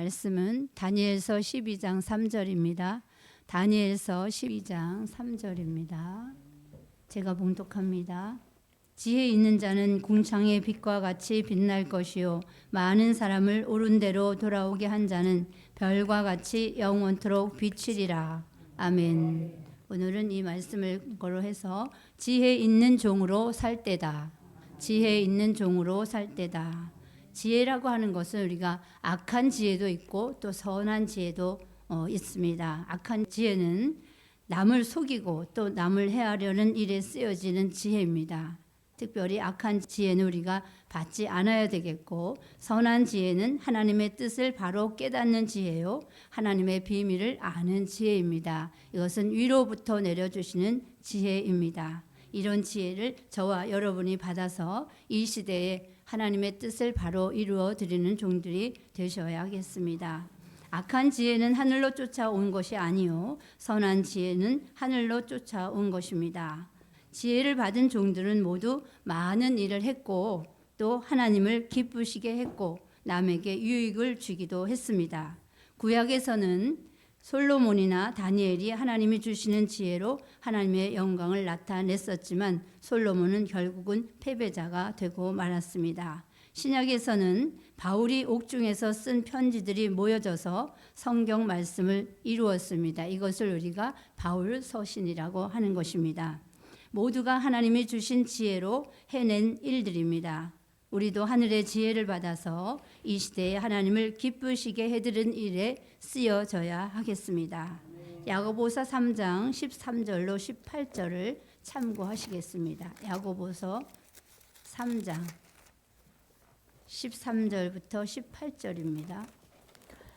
말씀은 다니엘서 12장 3절입니다. 다니엘서 12장 3절입니다. 제가 봉독합니다. 지혜 있는 자는 궁창의 빛과 같이 빛날 것이요 많은 사람을 옳은 대로 돌아오게 한 자는 별과 같이 영원토록 비치리라. 아멘. 오늘은 이 말씀을 거로 해서 지혜 있는 종으로 살 때다. 지혜 있는 종으로 살 때다. 지혜라고 하는 것은 우리가 악한 지혜도 있고 또 선한 지혜도 어, 있습니다. 악한 지혜는 남을 속이고 또 남을 해하려는 일에 쓰여지는 지혜입니다. 특별히 악한 지혜는 우리가 받지 않아야 되겠고 선한 지혜는 하나님의 뜻을 바로 깨닫는 지혜요 하나님의 비밀을 아는 지혜입니다. 이것은 위로부터 내려주시는 지혜입니다. 이런 지혜를 저와 여러분이 받아서 이 시대에 하나님의 뜻을 바로 이루어 드리는 종들이 되셔야겠습니다. 악한 지혜는 하늘로 쫓아온 것이 아니요 선한 지혜는 하늘로 쫓아온 것입니다. 지혜를 받은 종들은 모두 많은 일을 했고 또 하나님을 기쁘시게 했고 남에게 유익을 주기도 했습니다. 구약에서는 솔로몬이나 다니엘이 하나님이 주시는 지혜로 하나님의 영광을 나타냈었지만 솔로몬은 결국은 패배자가 되고 말았습니다. 신약에서는 바울이 옥중에서 쓴 편지들이 모여져서 성경 말씀을 이루었습니다. 이것을 우리가 바울 서신이라고 하는 것입니다. 모두가 하나님이 주신 지혜로 해낸 일들입니다. 우리도 하늘의 지혜를 받아서 이 시대에 하나님을 기쁘시게 해드린 일에 쓰여져야 하겠습니다. 야고보서 3장 13절로 18절을 참고하시겠습니다. 야고보서 3장 13절부터 18절입니다.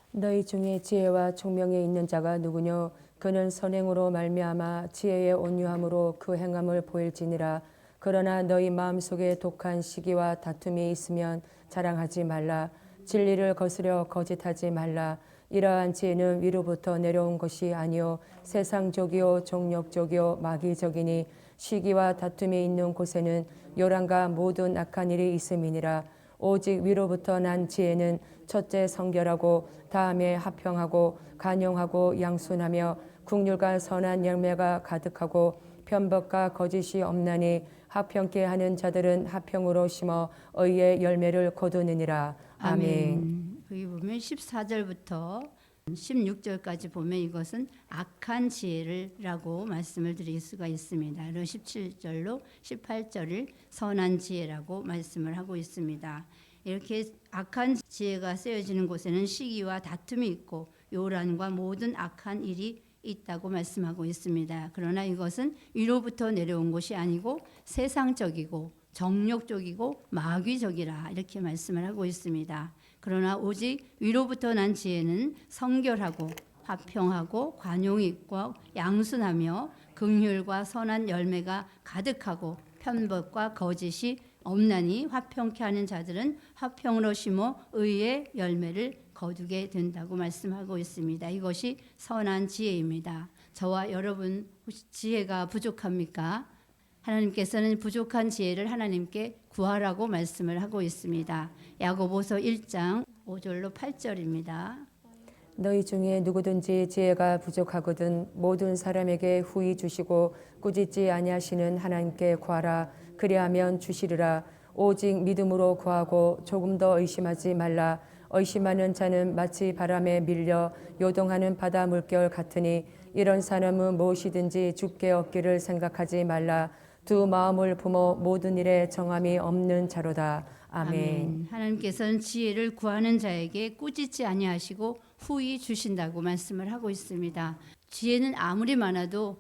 너희 중에 지혜와 총명이 있는 자가 누구뇨 그는 선행으로 말미암아 지혜의 온유함으로 그 행함을 보일지니라 그러나 너희 마음속에 독한 시기와 다툼이 있으면 자랑하지 말라. 진리를 거스려 거짓하지 말라. 이러한 지혜는 위로부터 내려온 것이 아니요 세상적이요 종력적이요 마귀적이니 시기와 다툼이 있는 곳에는 요란과 모든 악한 일이 있음이니라. 오직 위로부터 난 지혜는 첫째 성결하고 다음에 합평하고 간용하고 양순하며 국률과 선한 열매가 가득하고 편법과 거짓이 없나니 합평케 하는 자들은 합평으로 심어 의의 열매를 거두느니라 아멘. 아멘. 여기 보면 14절부터 16절까지 보면 이것은 악한 지혜를라고 말씀을 드릴 수가 있습니다. 그리고 17절로 18절을 선한 지혜라고 말씀을 하고 있습니다. 이렇게 악한 지혜가 쓰여지는 곳에는 시기와 다툼이 있고 요란과 모든 악한 일이 있다고 말씀하고 있습니다. 그러나 이것은 위로부터 내려온 것이 아니고 세상적이고 정욕적이고 마귀적이라 이렇게 말씀을 하고 있습니다. 그러나 오직 위로부터 난 지혜는 성결하고 화평하고 관용이 있고 양순하며 긍휼과 선한 열매가 가득하고 편법과 거짓이 없나니 화평케 하는 자들은 화평으로 심어 의의 열매를 거두게 된다고 말씀하고 있습니다. 이것이 선한 지혜입니다. 저와 여러분 지혜가 부족합니까? 하나님께서는 부족한 지혜를 하나님께 구하라고 말씀을 하고 있습니다. 야고보서 1장 5절로 8절입니다. 너희 중에 누구든지 지혜가 부족하거든 모든 사람에게 후히 주시고 꾸짖지 아니하시는 하나님께 구하라 그리하면 주시리라 오직 믿음으로 구하고 조금 더 의심하지 말라 의심하는 자는 마치 바람에 밀려 요동하는 바다 물결 같으니 이런 사람은 무엇이든지 죽게 얻기를 생각하지 말라 두 마음을 품어 모든 일에 정함이 없는 자로다 아멘. 아멘. 하나님께서는 지혜를 구하는 자에게 꾸짖지 아니하시고 후히 주신다고 말씀을 하고 있습니다. 지혜는 아무리 많아도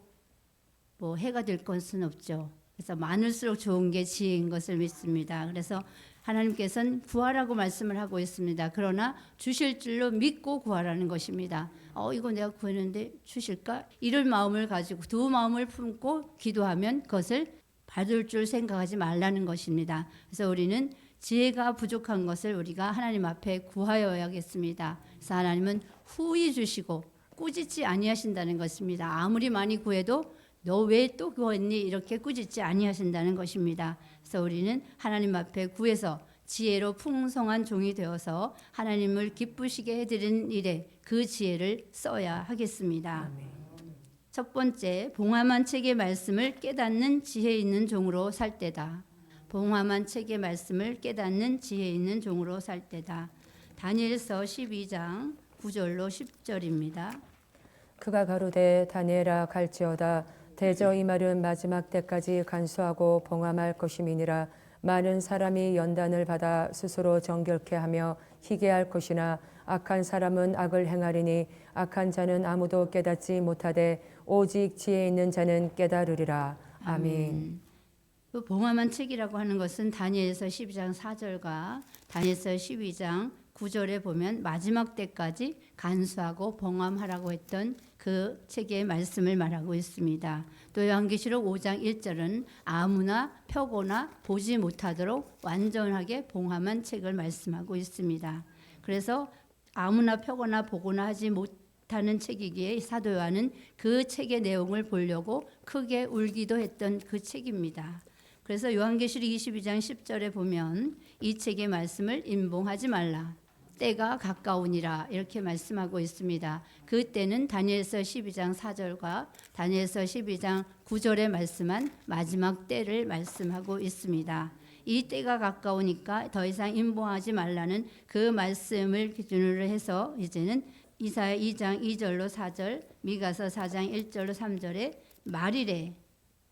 뭐 해가 될 것은 없죠. 그래서 많을수록 좋은 게 지혜인 것을 믿습니다. 그래서 하나님께서는 구하라고 말씀을 하고 있습니다. 그러나 주실 줄로 믿고 구하라는 것입니다. 어, 이거 내가 구했는데 주실까? 이럴 마음을 가지고 두 마음을 품고 기도하면 그것을 받을 줄 생각하지 말라는 것입니다. 그래서 우리는 지혜가 부족한 것을 우리가 하나님 앞에 구하여야겠습니다. 그래서 하나님은 후히 주시고 꾸짖지 아니하신다는 것입니다. 아무리 많이 구해도 너 왜 또 구했니 이렇게 꾸짖지 아니하신다는 것입니다. 그래서 우리는 하나님 앞에 구해서 지혜로 풍성한 종이 되어서 하나님을 기쁘시게 해드리는 일에 그 지혜를 써야 하겠습니다. 첫 번째, 봉함한 책의 말씀을 깨닫는 지혜 있는 종으로 살 때다. 봉함한 책의 말씀을 깨닫는 지혜 있는 종으로 살 때다. 다니엘서 12장 9절로 10절입니다. 그가 가로되 다니엘아 갈지어다 대저 이 말은 마지막 때까지 간수하고 봉함할 것임이니라 많은 사람이 연단을 받아 스스로 정결케 하며 희게 할 것이나 악한 사람은 악을 행하리니 악한 자는 아무도 깨닫지 못하되 오직 지혜 있는 자는 깨달으리라 아멘. 그 봉함한 책이라고 하는 것은 다니엘서 12장 4절과 다니엘서 12장 9절에 보면 마지막 때까지 간수하고 봉함하라고 했던 그 책의 말씀을 말하고 있습니다. 또 요한계시록 5장 1절은 아무나 펴거나 보지 못하도록 완전하게 봉함한 책을 말씀하고 있습니다. 그래서 아무나 펴거나 보거나 하지 못하는 책이기에 사도 요한은 그 책의 내용을 보려고 크게 울기도 했던 그 책입니다. 그래서 요한계시록 22장 10절에 보면 이 책의 말씀을 임봉하지 말라. 때가 가까우니라 이렇게 말씀하고 있습니다. 그 때는 다니엘서 12장 4절과 다니엘서 12장 9절에 말씀한 마지막 때를 말씀하고 있습니다. 이 때가 가까우니까 더 이상 임봉하지 말라는 그 말씀을 기준으로 해서 이제는 이사야 2장 2절로 4절, 미가서 4장 1절로 3절에 말이래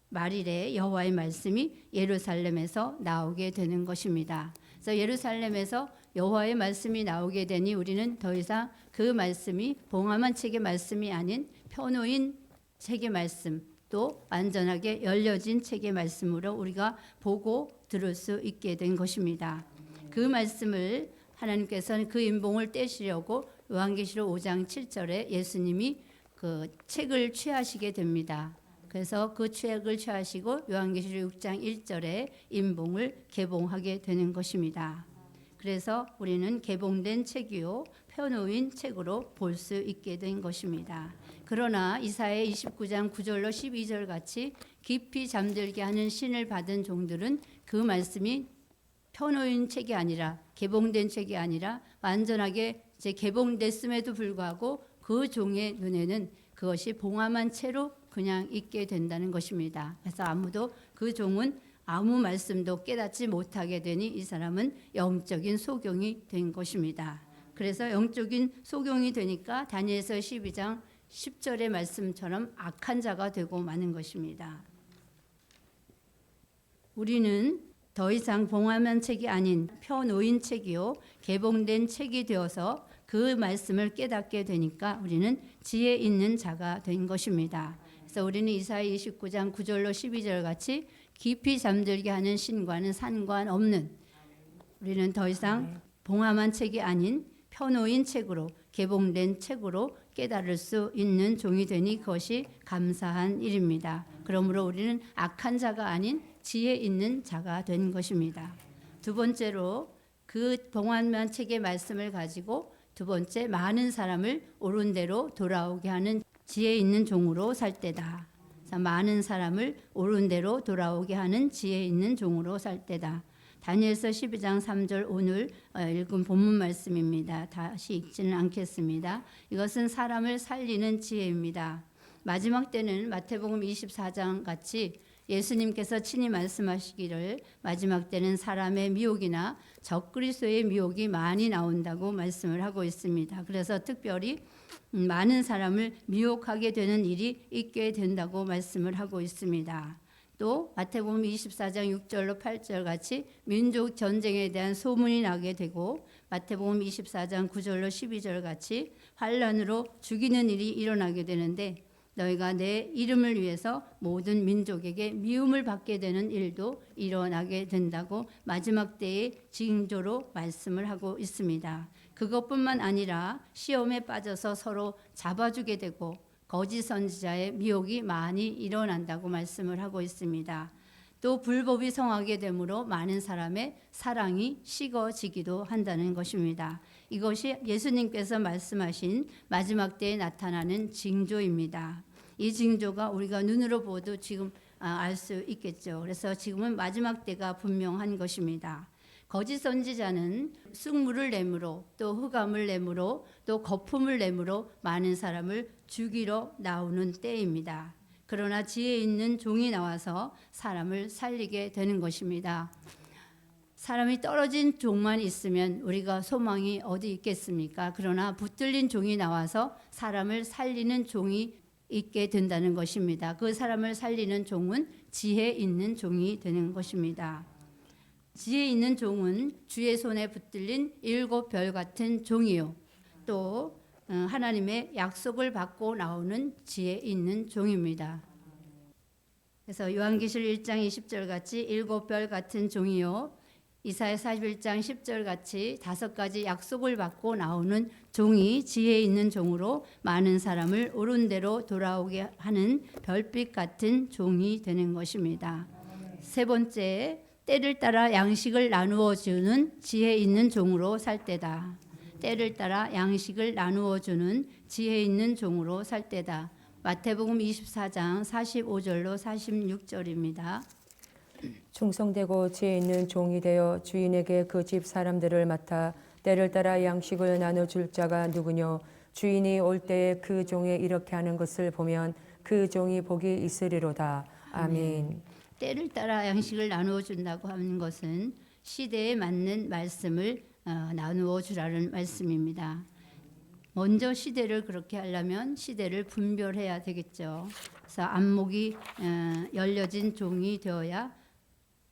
말일에 여호와의 말씀이 예루살렘에서 나오게 되는 것입니다. 그래서 예루살렘에서 여호와의 말씀이 나오게 되니 우리는 더 이상 그 말씀이 봉함한 책의 말씀이 아닌 펴놓인 책의 말씀 또 완전하게 열려진 책의 말씀으로 우리가 보고 들을 수 있게 된 것입니다. 그 말씀을 하나님께서는 그 인봉을 떼시려고 요한계시록 5장 7절에 예수님이 그 책을 취하시게 됩니다. 그래서 그 책을 취하시고 요한계시록 6장 1절에 인봉을 개봉하게 되는 것입니다. 그래서 우리는 개봉된 책이요 펴놓인 책으로 볼 수 있게 된 것입니다. 그러나 이사야 29장 9절로 12절 같이 깊이 잠들게 하는 신을 받은 종들은 그 말씀이 펴놓인 책이 아니라 개봉된 책이 아니라 완전하게 이제 개봉됐음에도 불구하고 그 종의 눈에는 그것이 봉함한 채로 그냥 있게 된다는 것입니다. 그래서 아무도 그 종은 아무 말씀도 깨닫지 못하게 되니 이 사람은 영적인 소경이 된 것입니다. 그래서 영적인 소경이 되니까 다니엘서 12장 10절의 말씀처럼 악한 자가 되고 마는 것입니다. 우리는 더 이상 봉함한 책이 아닌 펴놓인 책이요 개봉된 책이 되어서 그 말씀을 깨닫게 되니까 우리는 지혜 있는 자가 된 것입니다. 그래서 우리는 이사야 29장 9절로 12절 같이 깊이 잠들게 하는 신과는 상관없는 우리는 더 이상 봉함한 책이 아닌 펴놓인 책으로 개봉된 책으로 깨달을 수 있는 종이 되니 그것이 감사한 일입니다. 그러므로 우리는 악한 자가 아닌 지혜 있는 자가 된 것입니다. 두 번째로 그 봉함한 책의 말씀을 가지고 두 번째 많은 사람을 옳은 대로 돌아오게 하는 지혜 있는 종으로 살 때다. 자, 많은 사람을 옳은 대로 돌아오게 하는 지혜 있는 종으로 살 때다. 다니엘서 12장 3절 오늘 어, 읽은 본문 말씀입니다. 다시 읽지는 않겠습니다. 이것은 사람을 살리는 지혜입니다. 마지막 때는 마태복음 24장 같이 예수님께서 친히 말씀하시기를 마지막 때는 사람의 미혹이나 적그리스도의 미혹이 많이 나온다고 말씀을 하고 있습니다. 그래서 특별히 음, 많은 사람을 미혹하게 되는 일이 있게 된다고 말씀을 하고 있습니다. 또 마태복음 24장 6절로 8절 같이 민족 전쟁에 대한 소문이 나게 되고 마태복음 24장 9절로 12절 같이 환란으로 죽이는 일이 일어나게 되는데 너희가 내 이름을 위해서 모든 민족에게 미움을 받게 되는 일도 일어나게 된다고 마지막 때의 징조로 말씀을 하고 있습니다. 그것뿐만 아니라 시험에 빠져서 서로 잡아주게 되고 거짓 선지자의 미혹이 많이 일어난다고 말씀을 하고 있습니다. 또 불법이 성하게 되므로 많은 사람의 사랑이 식어지기도 한다는 것입니다. 이것이 예수님께서 말씀하신 마지막 때에 나타나는 징조입니다. 이 징조가 우리가 눈으로 보도 지금 아, 알수 있겠죠. 그래서 지금은 마지막 때가 분명한 것입니다. 거짓 선지자는 쑥물을 내므로 또 흑암을 내므로 또 거품을 내므로 많은 사람을 죽이러 나오는 때입니다. 그러나 지혜 있는 종이 나와서 사람을 살리게 되는 것입니다. 사람이 떨어진 종만 있으면 우리가 소망이 어디 있겠습니까? 그러나 붙들린 종이 나와서 사람을 살리는 종이 있게 된다는 것입니다. 그 사람을 살리는 종은 지혜 있는 종이 되는 것입니다. 지혜 있는 종은 주의 손에 붙들린 일곱 별 같은 종이요. 또 어, 하나님의 약속을 받고 나오는 지혜 있는 종입니다. 그래서 요한계시록 1장 20절 같이 일곱 별 같은 종이요. 이사야 41장 10절 같이 다섯 가지 약속을 받고 나오는 종이 지혜 있는 종으로 많은 사람을 옳은 대로 돌아오게 하는 별빛 같은 종이 되는 것입니다. 세 번째, 때를 따라 양식을 나누어 주는 지혜 있는 종으로 살 때다. 때를 따라 양식을 나누어 주는 지혜 있는 종으로 살 때다. 마태복음 24장 45절로 46절입니다. 충성되고 지혜 있는 종이 되어 주인에게 그 집 사람들을 맡아 때를 따라 양식을 나눠 줄 자가 누구뇨 주인이 올 때에 그 종에 이렇게 하는 것을 보면 그 종이 복이 있으리로다 아멘 때를 따라 양식을 나누어 준다고 하는 것은 시대에 맞는 말씀을 어, 나누어 주라는 말씀입니다. 먼저 시대를 그렇게 하려면 시대를 분별해야 되겠죠. 그래서 안목이 어, 열려진 종이 되어야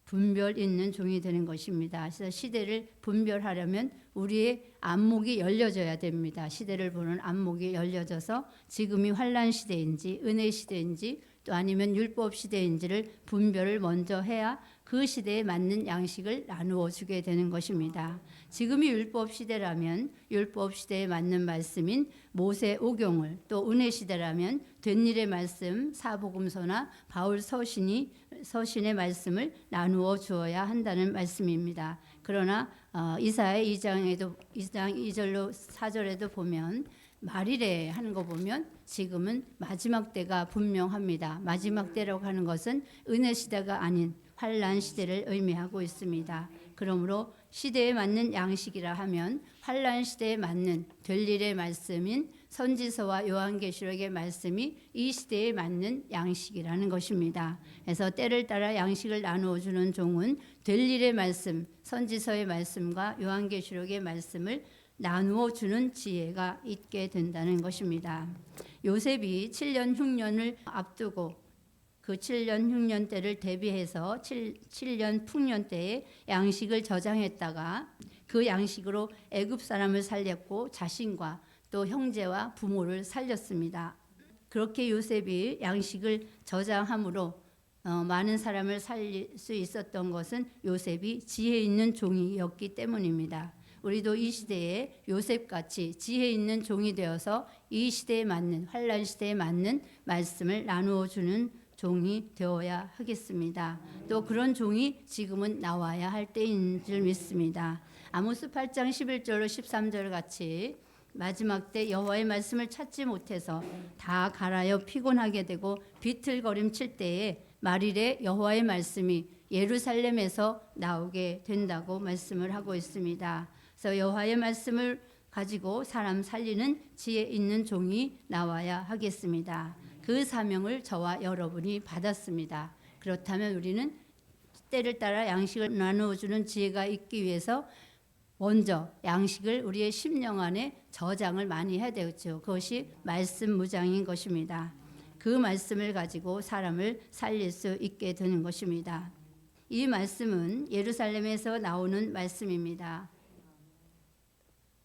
분별 있는 종이 되는 것입니다. 그래서 시대를 분별하려면 우리의 안목이 열려져야 됩니다. 시대를 보는 안목이 열려져서 지금이 환란 시대인지 은혜 시대인지 또 아니면 율법 시대인지를 분별을 먼저 해야 그 시대에 맞는 양식을 나누어 주게 되는 것입니다. 지금이 율법 시대라면 율법 시대에 맞는 말씀인 모세 오경을 또 은혜 시대라면 된 일의 말씀 사복음서나 바울 서신이 서신의 말씀을 나누어 주어야 한다는 말씀입니다. 그러나 어, 이사야 2장에도 2장 2절로 4절에도 보면 말이래 하는 거 보면 지금은 마지막 때가 분명합니다. 마지막 때라고 하는 것은 은혜 시대가 아닌 환란 시대를 의미하고 있습니다. 그러므로 시대에 맞는 양식이라 하면 환란 시대에 맞는 될 일의 말씀인 선지서와 요한계시록의 말씀이 이 시대에 맞는 양식이라는 것입니다. 그래서 때를 따라 양식을 나누어 주는 종은 될 일의 말씀, 선지서의 말씀과 요한계시록의 말씀을 나누어 주는 지혜가 있게 된다는 것입니다. 요셉이 7년 흉년을 앞두고 그 7년 흉년 때를 대비해서 7, 7년 풍년 때에 양식을 저장했다가 그 양식으로 애굽 사람을 살렸고 자신과 또 형제와 부모를 살렸습니다. 그렇게 요셉이 양식을 저장함으로 어, 많은 사람을 살릴 수 있었던 것은 요셉이 지혜 있는 종이었기 때문입니다. 우리도 이 시대에 요셉같이 지혜 있는 종이 되어서 이 시대에 맞는 환란 시대에 맞는 말씀을 나누어 주는 종이 되어야 하겠습니다. 또 그런 종이 지금은 나와야 할 때인 줄 믿습니다. 아모스 8장 11절로 13절 같이 마지막 때 여호와의 말씀을 찾지 못해서 다 갈아여 피곤하게 되고 비틀거림 칠 때에 말일에 여호와의 말씀이 예루살렘에서 나오게 된다고 말씀을 하고 있습니다. 그래서 여호와의 말씀을 가지고 사람 살리는 지혜 있는 종이 나와야 하겠습니다. 그 사명을 저와 여러분이 받았습니다. 그렇다면 우리는 때를 따라 양식을 나누어 주는 지혜가 있기 위해서 먼저 양식을 우리의 심령 안에 저장을 많이 해야 되겠죠. 그것이 말씀 무장인 것입니다. 그 말씀을 가지고 사람을 살릴 수 있게 되는 것입니다. 이 말씀은 예루살렘에서 나오는 말씀입니다.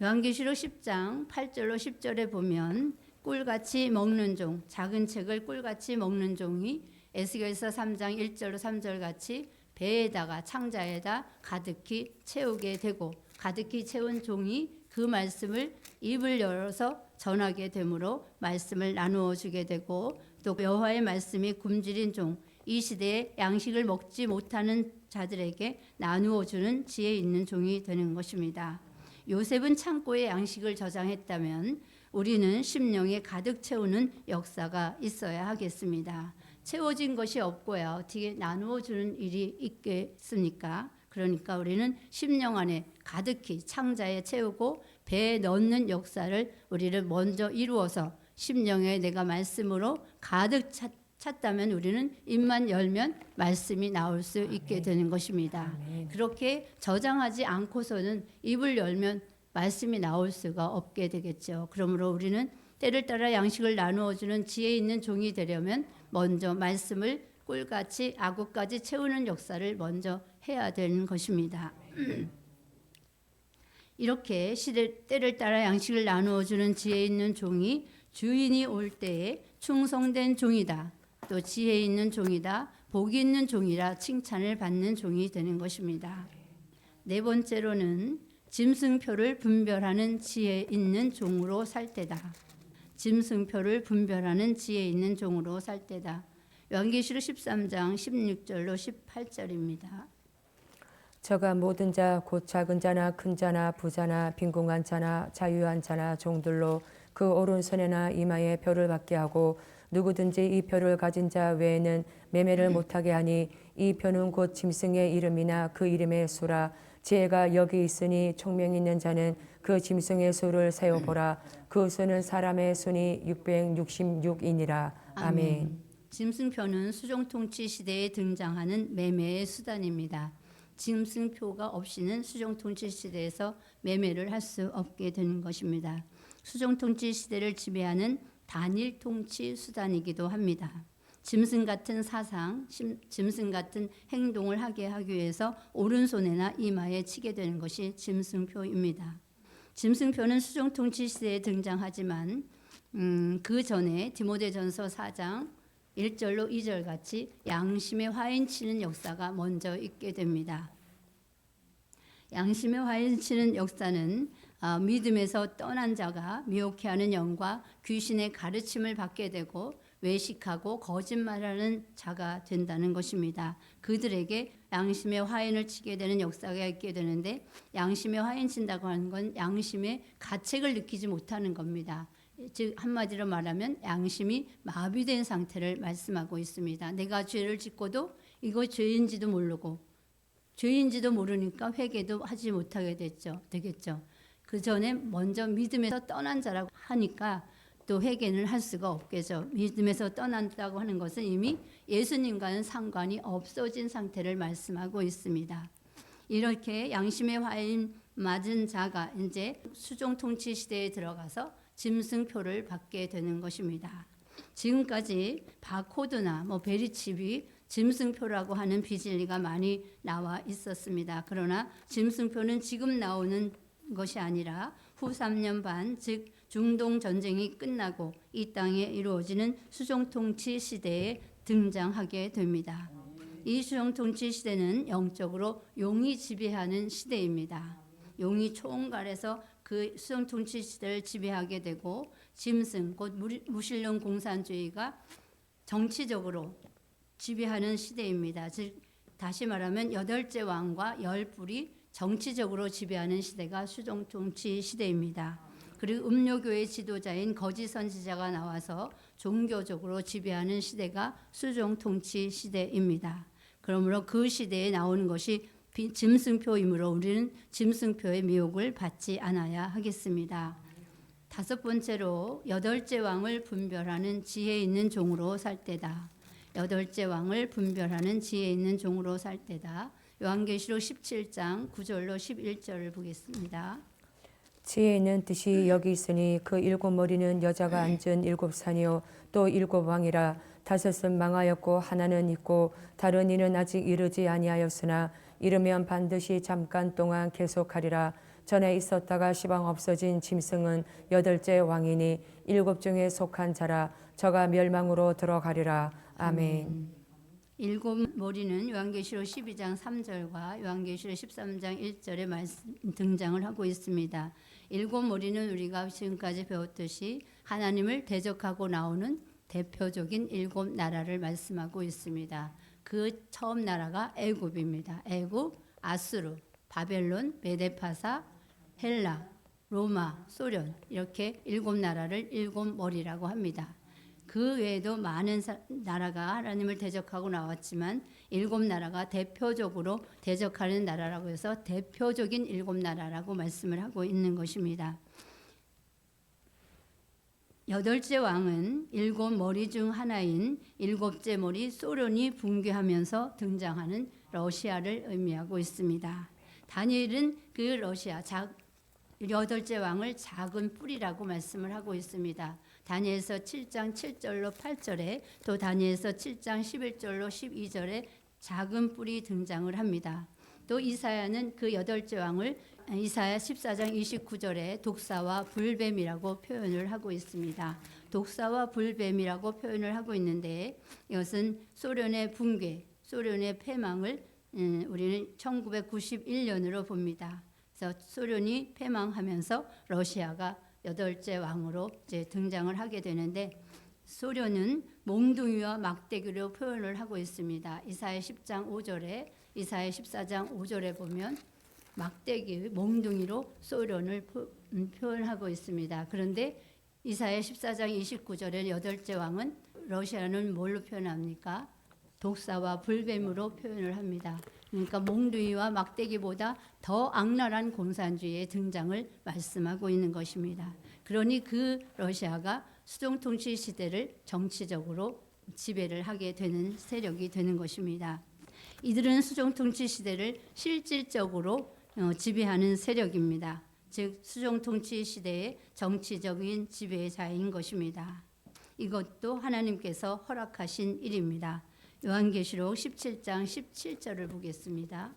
요한계시록 10장 8절로 10절에 보면 꿀같이 먹는 종, 작은 책을 꿀같이 먹는 종이 에스겔서 3장 1절로 3절 같이 배에다가 창자에다 가득히 채우게 되고 가득히 채운 종이 그 말씀을 입을 열어서 전하게 되므로 말씀을 나누어 주게 되고 또 여호와의 말씀이 굶주린 종 이 시대에 양식을 먹지 못하는 자들에게 나누어 주는 지혜 있는 종이 되는 것입니다. 요셉은 창고에 양식을 저장했다면 우리는 심령에 가득 채우는 역사가 있어야 하겠습니다. 채워진 것이 없고야 어떻게 나누어 주는 일이 있겠습니까? 그러니까 우리는 심령 안에 가득히 창자에 채우고 배에 넣는 역사를 우리를 먼저 이루어서 심령에 내가 말씀으로 가득 찼, 찼다면 우리는 입만 열면 말씀이 나올 수 있게 되는 것입니다. 그렇게 저장하지 않고서는 입을 열면 말씀이 나올 수가 없게 되겠죠. 그러므로 우리는 때를 따라 양식을 나누어 주는 지혜 있는 종이 되려면 먼저 말씀을 꿀같이 아구까지 채우는 역사를 먼저 해야 되는 것입니다. 이렇게 시대 때를 따라 양식을 나누어 주는 지혜 있는 종이 주인이 올 때에 충성된 종이다. 또 지혜 있는 종이다. 복이 있는 종이라 칭찬을 받는 종이 되는 것입니다. 네 번째로는 짐승표를 분별하는 지혜 있는 종으로 살 때다. 짐승표를 분별하는 지혜 있는 종으로 살 때다. 요한계시록 13장 16절로 18절입니다. 저가 모든 자 곧 작은 자나 큰 자나 부자나 빈궁한 자나 자유한 자나 종들로 그 오른손에나 이마에 표를 받게 하고 누구든지 이 표를 가진 자 외에는 매매를 못하게 하니 이 표는 곧 짐승의 이름이나 그 이름의 수라 지혜가 여기 있으니 총명 있는 자는 그 짐승의 수를 세어 보라 그 수는 사람의 순이 666이니라 아멘. 짐승표는 수종통치 시대에 등장하는 매매의 수단입니다. 짐승표가 없이는 수종통치 시대에서 매매를 할 수 없게 되는 것입니다. 수종통치 시대를 지배하는 단일 통치 수단이기도 합니다. 짐승 같은 사상, 심- 짐승 같은 행동을 하게 하기 위해서 오른손에나 이마에 치게 되는 것이 짐승표입니다. 짐승표는 수종통치 시대에 등장하지만 음, 그 전에 디모데전서 4장 1절로 2절 같이 양심의 화인 치는 역사가 먼저 있게 됩니다. 양심의 화인 치는 역사는 아, 믿음에서 떠난 자가 미혹해 하는 영과 귀신의 가르침을 받게 되고 외식하고 거짓말하는 자가 된다는 것입니다. 그들에게 양심의 화인을 치게 되는 역사가 있게 되는데 양심의 화인 친다고 하는 건 양심의 가책을 느끼지 못하는 겁니다. 즉 한마디로 말하면 양심이 마비된 상태를 말씀하고 있습니다. 내가 죄를 짓고도 이거 죄인지도 모르고 죄인지도 모르니까 회개도 하지 못하게 됐죠. 되겠죠. 그 전에 먼저 믿음에서 떠난 자라고 하니까 또 회개는 할 수가 없겠죠. 믿음에서 떠난다고 하는 것은 이미 예수님과는 상관이 없어진 상태를 말씀하고 있습니다. 이렇게 양심의 화인 맞은 자가 이제 수종 통치 시대에 들어가서 짐승표를 받게 되는 것입니다. 지금까지 바코드나 뭐 베리칩이 짐승표라고 하는 비진리가 많이 나와 있었습니다. 그러나 짐승표는 지금 나오는 것이 아니라 후 3년 반, 즉 중동 전쟁이 끝나고 이 땅에 이루어지는 수종 통치 시대에 등장하게 됩니다. 이 수종 통치 시대는 영적으로 용이 지배하는 시대입니다. 용이 총괄해서 그 수종 통치 시대를 지배하게 되고 짐승 곧 무신론 공산주의가 정치적으로 지배하는 시대입니다. 즉 다시 말하면 여덟째 왕과 열 뿔이 정치적으로 지배하는 시대가 수종 통치 시대입니다. 그리고 음료교의 지도자인 거짓 선지자가 나와서 종교적으로 지배하는 시대가 수종 통치 시대입니다. 그러므로 그 시대에 나오는 것이 비- 짐승표이므로 우리는 짐승표의 미혹을 받지 않아야 하겠습니다. 다섯 번째로 여덟째 왕을 분별하는 지혜 있는 종으로 살 때다. 여덟째 왕을 분별하는 지혜 있는 종으로 살 때다. 요한계시록 17장 9절로 11절을 보겠습니다. 지혜 있는 뜻이 여기 있으니 그 일곱 머리는 여자가 앉은 일곱 산이요 또 일곱 왕이라 다섯은 망하였고 하나는 있고 다른 이는 아직 이르지 아니하였으나 이르면 반드시 잠깐 동안 계속하리라 전에 있었다가 시방 없어진 짐승은 여덟째 왕이니 일곱 중에 속한 자라 저가 멸망으로 들어가리라 아멘. 일곱 머리는 요한계시록 12장 3절과 요한계시록 13장 1절에 말씀, 등장을 하고 있습니다. 일곱 머리는 우리가 지금까지 배웠듯이 하나님을 대적하고 나오는 대표적인 일곱 나라를 말씀하고 있습니다. 그 처음 나라가 애굽입니다. 애굽, 아수르, 바벨론, 메데파사, 헬라, 로마, 소련 이렇게 일곱 나라를 일곱 머리라고 합니다. 그 외에도 많은 사- 나라가 하나님을 대적하고 나왔지만 일곱 나라가 대표적으로 대적하는 나라라고 해서 대표적인 일곱 나라라고 말씀을 하고 있는 것입니다. 여덟째 왕은 일곱 머리 중 하나인 일곱째 머리 소련이 붕괴하면서 등장하는 러시아를 의미하고 있습니다. 다니엘은 그 러시아 작 여덟째 왕을 작은 뿔이라고 말씀을 하고 있습니다. 다니엘서 7장 7절로 8절에 또 다니엘서 7장 11절로 12절에 작은 뿔이 등장을 합니다. 또 이사야는 그 여덟째 왕을 이사야 14장 29절에 독사와 불뱀이라고 표현을 하고 있습니다. 독사와 불뱀이라고 표현을 하고 있는데 이것은 소련의 붕괴, 소련의 패망을 음, 우리는 1991년으로 봅니다. 그래서 소련이 패망하면서 러시아가 여덟째 왕으로 이제 등장을 하게 되는데 소련은 몽둥이와 막대기로 표현을 하고 있습니다. 이사야 10장 5절에 이사야 14장 5절에 보면 막대기 몽둥이로 소련을 표- 음, 표현하고 있습니다. 그런데 이사야 14장 29절에 여덟째 왕은 러시아는 뭘로 표현합니까? 독사와 불뱀으로 표현을 합니다. 그러니까 몽둥이와 막대기보다 더 악랄한 공산주의의 등장을 말씀하고 있는 것입니다. 그러니 그 러시아가 수종 통치 시대를 정치적으로 지배를 하게 되는 세력이 되는 것입니다. 이들은 수종 통치 시대를 실질적으로 어, 지배하는 세력입니다. 즉 수종 통치 시대의 정치적인 지배자인 것입니다. 이것도 하나님께서 허락하신 일입니다. 요한계시록 17장 17절을 보겠습니다.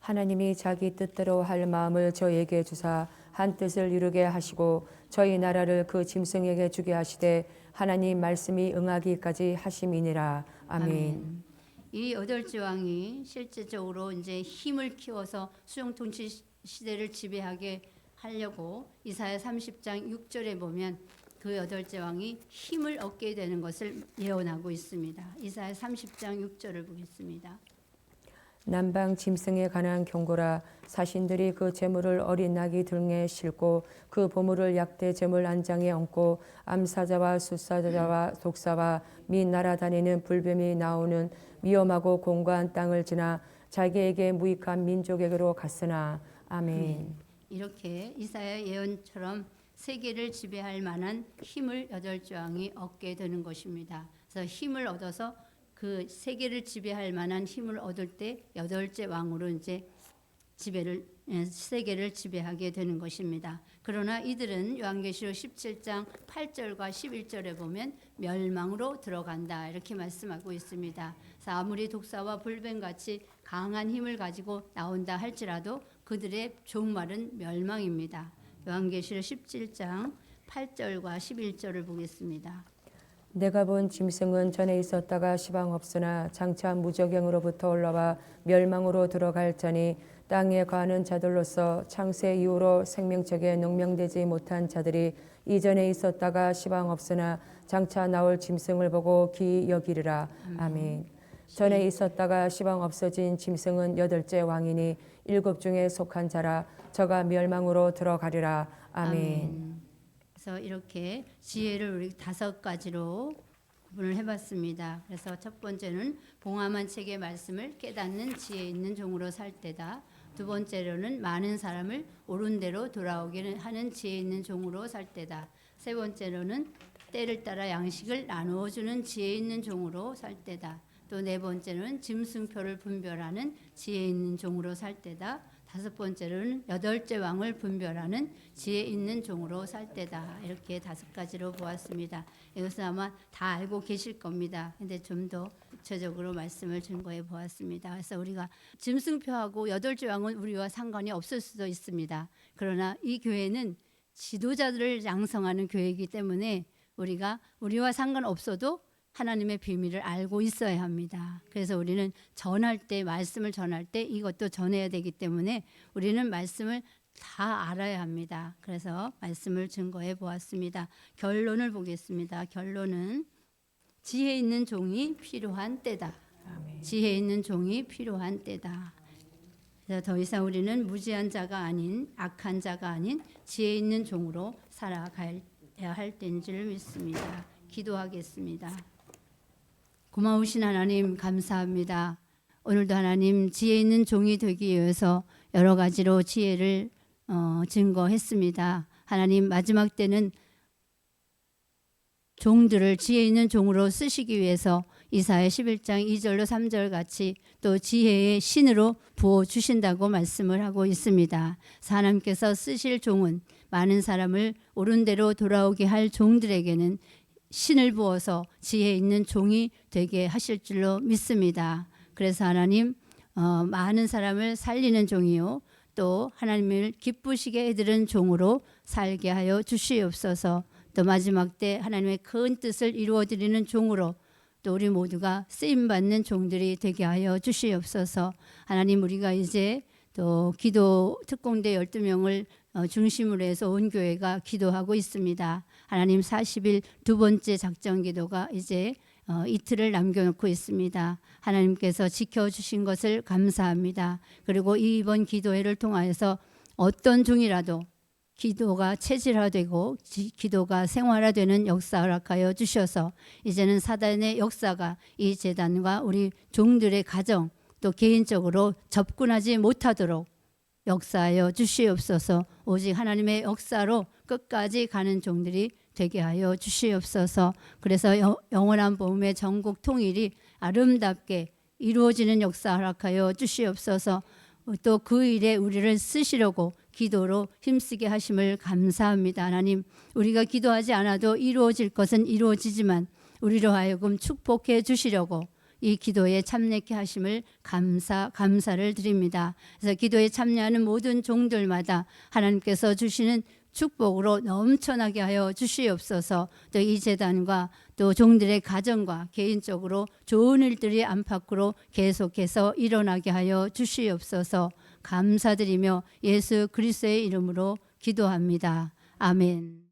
하나님이 자기 뜻대로 할 마음을 저에게 주사 한 뜻을 이루게 하시고 저희 나라를 그 짐승에게 주게 하시되 하나님 말씀이 응하기까지 하심이니라 아멘. 이 여덟째 왕이 실제적으로 이제 힘을 키워서 수용 통치 시- 시대를 지배하게 하려고 이사야 30장 6절에 보면 그 여덟째 왕이 힘을 얻게 되는 것을 예언하고 있습니다. 이사야 30장 6절을 보겠습니다. 남방 짐승에 관한 경고라 사신들이 그 재물을 어린 낙이 등에 싣고 그 보물을 약대 재물 안장에 얹고 암사자와 숫사자와 독사와 민 날아다니는 불뱀이 나오는 위험하고 공고한 땅을 지나 자기에게 무익한 민족에게로 갔으나 아멘. 이렇게 이사야 예언처럼 세계를 지배할 만한 힘을 여덟째 왕이 얻게 되는 것입니다. 그래서 힘을 얻어서 그 세계를 지배할 만한 힘을 얻을 때 여덟째 왕으로 이제 지배를 예, 세계를 지배하게 되는 것입니다. 그러나 이들은 요한계시록 17장 8절과 11절에 보면 멸망으로 들어간다 이렇게 말씀하고 있습니다. 아무리 독사와 불뱀 같이 강한 힘을 가지고 나온다 할지라도 그들의 종말은 멸망입니다. 요한계시록 17장 8절과 11절을 보겠습니다. 내가 본 짐승은 전에 있었다가 시방 없으나 장차 무적영으로부터 올라와 멸망으로 들어갈 자니 땅에 가는 자들로서 창세 이후로 생명책에 농명되지 못한 자들이 이전에 있었다가 시방 없으나 장차 나올 짐승을 보고 기 여기리라 아멘. 전에 있었다가 시방 없어진 짐승은 여덟째 왕이니 일곱 중에 속한 자라 저가 멸망으로 들어가리라 아멘. 그래서 이렇게 지혜를 우리 다섯 가지로 구분을 해봤습니다. 그래서 첫 번째는 봉함한 책의 말씀을 깨닫는 지혜 있는 종으로 살 때다. 두 번째로는 많은 사람을 옳은 대로 돌아오게 하는 지혜 있는 종으로 살 때다. 세 번째로는 때를 따라 양식을 나누어 주는 지혜 있는 종으로 살 때다. 또 네 번째는 짐승표를 분별하는 지혜 있는 종으로 살 때다. 다섯 번째로는 여덟째 왕을 분별하는 지혜 있는 종으로 살 때다. 이렇게 다섯 가지로 보았습니다. 이것은 아마 다 알고 계실 겁니다. 근데 좀 더 구체적으로 말씀을 증거해 보았습니다. 그래서 우리가 짐승표하고 여덟째 왕은 우리와 상관이 없을 수도 있습니다. 그러나 이 교회는 지도자들을 양성하는 교회이기 때문에 우리가 우리와 상관없어도 하나님의 비밀을 알고 있어야 합니다. 그래서 우리는 전할 때 말씀을 전할 때 이것도 전해야 되기 때문에 우리는 말씀을 다 알아야 합니다. 그래서 말씀을 증거해 보았습니다. 결론을 보겠습니다. 결론은 지혜 있는 종이 필요한 때다. 지혜 있는 종이 필요한 때다. 그래서 더 이상 우리는 무지한 자가 아닌 악한 자가 아닌 지혜 있는 종으로 살아갈 할 때인 줄 믿습니다. 기도하겠습니다. 고마우신 하나님 감사합니다. 오늘도 하나님 지혜 있는 종이 되기 위해서 여러 가지로 지혜를 어, 증거했습니다. 하나님 마지막 때는 종들을 지혜 있는 종으로 쓰시기 위해서 이사야 11장 2절로 3절 같이 또 지혜의 신으로 부어 주신다고 말씀을 하고 있습니다. 하나님께서 쓰실 종은 많은 사람을 옳은 대로 돌아오게 할 종들에게는 신을 부어서 지혜 있는 종이 되게 하실 줄로 믿습니다. 그래서 하나님 어, 많은 사람을 살리는 종이요 또 하나님을 기쁘시게 해드리는 종으로 살게 하여 주시옵소서. 또 마지막 때 하나님의 큰 뜻을 이루어 드리는 종으로 또 우리 모두가 쓰임 받는 종들이 되게 하여 주시옵소서. 하나님 우리가 이제 또 기도 특공대 12명을 어, 중심으로 해서 온 교회가 기도하고 있습니다. 하나님 40일 두 번째 작전 기도가 이제 어, 이틀을 남겨놓고 있습니다. 하나님께서 지켜주신 것을 감사합니다. 그리고 이번 기도회를 통하여서 어떤 종이라도 기도가 체질화되고 지- 기도가 생활화되는 역사 허락하여 주셔서 이제는 사단의 역사가 이 재단과 우리 종들의 가정 또 개인적으로 접근하지 못하도록 역사하여 주시옵소서. 오직 하나님의 역사로 끝까지 가는 종들이 되게 하여 주시옵소서. 그래서 영- 영원한 복음의 전국 통일이 아름답게 이루어지는 역사 허락하여 주시옵소서. 또 그 일에 우리를 쓰시려고 기도로 힘쓰게 하심을 감사합니다. 하나님, 우리가 기도하지 않아도 이루어질 것은 이루어지지만 우리로 하여금 축복해 주시려고 이 기도에 참여케 하심을 감사 감사를 드립니다. 그래서 기도에 참여하는 모든 종들마다 하나님께서 주시는 축복으로 넘쳐나게 하여 주시옵소서. 또 이 재단과 또 종들의 가정과 개인적으로 좋은 일들이 안팎으로 계속해서 일어나게 하여 주시옵소서. 감사드리며 예수 그리스도의 이름으로 기도합니다. 아멘.